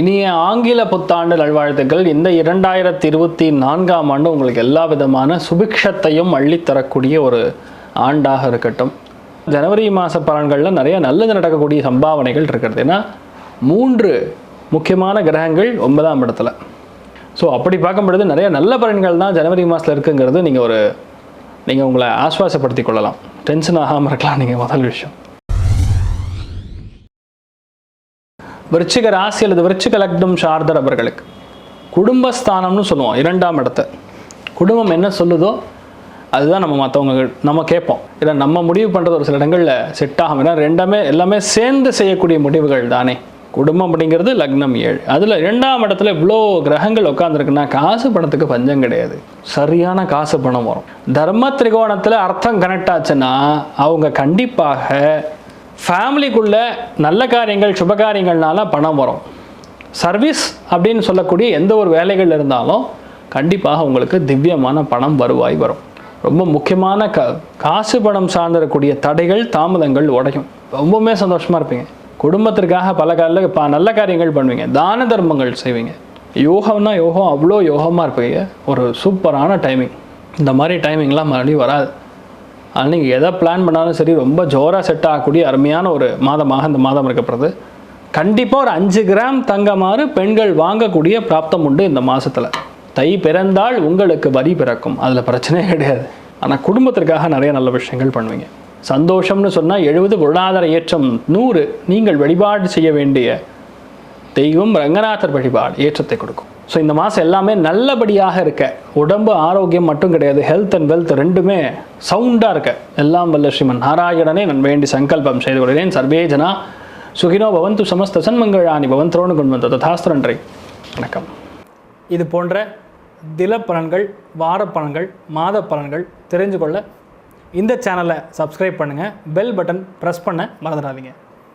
இனிய ஆங்கில புத்தாண்டு நல்வாழ்த்துக்கள். இந்த இரண்டாயிரத்தி இருபத்தி நான்காம் ஆண்டு உங்களுக்கு எல்லா விதமான சுபிக்ஷத்தையும் அள்ளித்தரக்கூடிய ஒரு ஆண்டாக இருக்கட்டும். ஜனவரி மாத பலன்களில் நிறைய நல்லது நடக்கக்கூடிய சம்பாவனைகள் இருக்கிறது. ஏன்னா மூன்று முக்கியமான கிரகங்கள் ஒன்பதாம் இடத்துல. ஸோ அப்படி பார்க்கும் பொழுது நிறைய நல்ல பலன்கள் தான் ஜனவரி மாதத்தில் இருக்குங்கிறது நீங்கள் ஒரு நீங்கள் உங்களை ஆஸ்வாசப்படுத்திக் கொள்ளலாம். டென்ஷன் ஆகாமல் இருக்கலாம் நீங்கள் முதல் விஷயம். விருச்சிக ராசி அல்லது விருச்சிக லக்னம் சார்ந்தர் அவர்களுக்கு குடும்பஸ்தானம்னு சொல்லுவோம் இரண்டாம் இடத்தை. குடும்பம் என்ன சொல்லுதோ அதுதான் நம்ம மற்றவங்க நம்ம கேட்போம். இல்லை நம்ம முடிவு பண்ணுறது ஒரு சில இடங்களில் செட் ஆகும். ஏன்னா ரெண்டுமே எல்லாமே சேர்ந்து செய்யக்கூடிய முடிவுகள் தானே. குடும்பம் அப்படிங்கிறது லக்னம் ஏழு. அதில் இரண்டாம் இடத்துல இவ்வளோ கிரகங்கள் உட்காந்துருக்குன்னா காசு பணத்துக்கு பஞ்சம் கிடையாது. சரியான காசு பணம் வரும். தர்ம திரிகோணத்தில் அர்த்தம் கனெக்ட் ஆச்சுன்னா அவங்க கண்டிப்பாக ஃபேமிலிக்குள்ளே நல்ல காரியங்கள் சுப காரியங்கள்னால பணம் வரும். சர்வீஸ் அப்படின்னு சொல்லக்கூடிய எந்த ஒரு வேலைகள் இருந்தாலும் கண்டிப்பாக உங்களுக்கு திவ்யமான பணம் வருவாய் வரும். ரொம்ப முக்கியமான க காசு பணம் சார்ந்திருக்கக்கூடிய தடைகள் தாமதங்கள் உடையும். ரொம்பவுமே சந்தோஷமாக இருப்பீங்க. குடும்பத்திற்காக பல கால ப நல்ல காரியங்கள் பண்ணுவீங்க. தான தர்மங்கள் செய்வீங்க. யோகம்னா யோகம் அவ்வளோ யோகமாக இருப்பீங்க. ஒரு சூப்பரான டைமிங் இந்த மாதிரி டைமிங்லாம் மறுபடியும் வராது. அதனால் நீங்கள் எதை பிளான் பண்ணாலும் சரி ரொம்ப ஜோராக செட் ஆகக்கூடிய அருமையான ஒரு மாதமாக இந்த மாதம் இருக்கப்படுறது கண்டிப்பாக ஒரு அஞ்சு கிராம் தங்கமாறு பெண்கள் வாங்கக்கூடிய பிராப்தம் உண்டு இந்த மாதத்தில் தை பிறந்தால் உங்களுக்கு வரி பிறக்கும். அதில் பிரச்சனையே கிடையாது. ஆனால் குடும்பத்திற்காக நிறைய நல்ல விஷயங்கள் பண்ணுவீங்க. சந்தோஷம்னு சொன்னால் எழுபது பொருளாதார ஏற்றம் நூறு நீங்கள் வழிபாடு செய்ய வேண்டிய தெய்வம் ரங்கநாதர் வழிபாடு ஏற்றத்தை கொடுக்கும். ஸோ இந்த மாதம் எல்லாமே நல்லபடியாக இருக்க. உடம்பு ஆரோக்கியம் மட்டும் கிடையாது. ஹெல்த் அண்ட் வெல்த் ரெண்டுமே சவுண்டாக இருக்க. எல்லாம் வல்ல ஸ்ரீமன் நாராயணனே நான் வேண்டி சங்கல்பம் செய்து கொள்கிறேன். சர்வேஜனா சுகினோ பவந்து சமஸ்த சன்மங்களானி பவன் திரோணு கொண்டு வந்த ததாஸ்திரன்றை வணக்கம். இது போன்ற தில பலன்கள் வார பலன்கள் மாத பலன்கள் தெரிஞ்சு கொள்ள இந்த சேனலை சப்ஸ்கிரைப் பண்ணுங்கள் பெல் பட்டன் ப்ரெஸ் பண்ண மறந்துடாதீங்க.